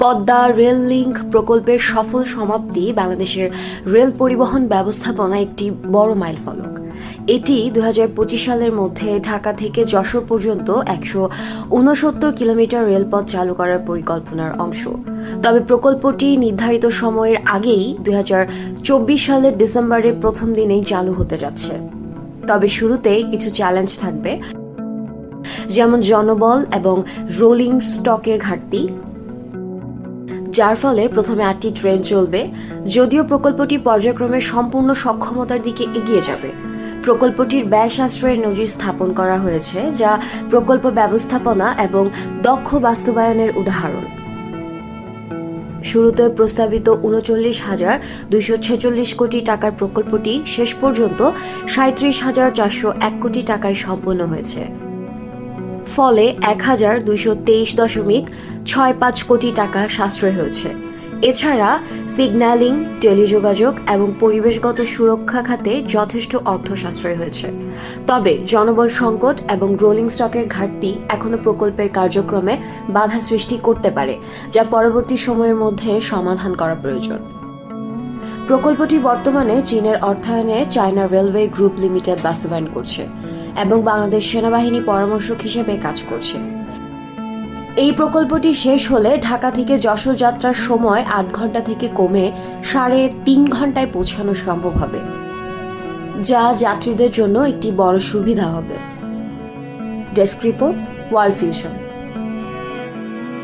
Padma rail link প্রকল্পের সফল সমাপ্তি বাংলাদেশের রেল পরিবহন ব্যবস্থাপনা একটি বড় মাইল ফলক এটি দু হাজার পঁচিশ সালের মধ্যে ঢাকা থেকে যশোর পর্যন্ত একশো উনসত্তর কিলোমিটার রেলপথ চালু করার পরিকল্পনার অংশ। তবে প্রকল্পটি নির্ধারিত সময়ের আগেই দু হাজার চব্বিশ সালের ডিসেম্বরের প্রথম দিনেই চালু হতে যাচ্ছে। তবে শুরুতেই কিছু চ্যালেঞ্জ থাকবে। যেমন জনবল এবং রোলিং স্টকের ঘাটতি যার ফলে প্রথমে আটটি ট্রেন চলবে, যদিও প্রকল্পটি পর্যায়ক্রমে সম্পূর্ণ সক্ষমতার দিকে এগিয়ে যাবে। প্রকল্পটির ব্যয় সাশ্রয়ের নজির স্থাপন করা হয়েছে, যা প্রকল্প ব্যবস্থাপনা এবং দক্ষ বাস্তবায়নের উদাহরণ। শুরুতে প্রস্তাবিত উনচল্লিশ হাজার দুইশো ছেচল্লিশ কোটি টাকার প্রকল্পটি শেষ পর্যন্ত সাঁত্রিশ হাজার চারশো এক কোটি টাকায় সম্পন্ন হয়েছে। ফলে এক হাজার দুইশো তেইশ দশমিক ছয় পাঁচ কোটি টাকা সাশ্রয় হয়েছে। এছাড়া সিগন্যালিং, টেলিযোগাযোগ এবং পরিবেশগত সুরক্ষা খাতে যথেষ্ট অর্থ সাশ্রয় হয়েছে। তবে জনবল সংকট এবং রোলিং স্টকের ঘাটতি এখনও প্রকল্পের কার্যক্রমে বাধা সৃষ্টি করতে পারে, যা পরবর্তী সময়ের মধ্যে সমাধান করা প্রয়োজন। প্রকল্পটি বর্তমানে চীনের অর্থায়নে চায়না রেলওয়ে গ্রুপ লিমিটেড বাস্তবায়ন করছে। এবং বাংলাদেশ সেনাবাহিনী পরামর্শক হিসেবে কাজ করছে। এই প্রকল্পটি শেষ হলে ঢাকা থেকে যশোর যাত্রার সময় আট ঘণ্টা থেকে কমে সাড়ে তিন ঘন্টায় পৌঁছানো সম্ভব হবে, যা যাত্রীদের জন্য একটি বড় সুবিধা হবে। Desk report, world fusion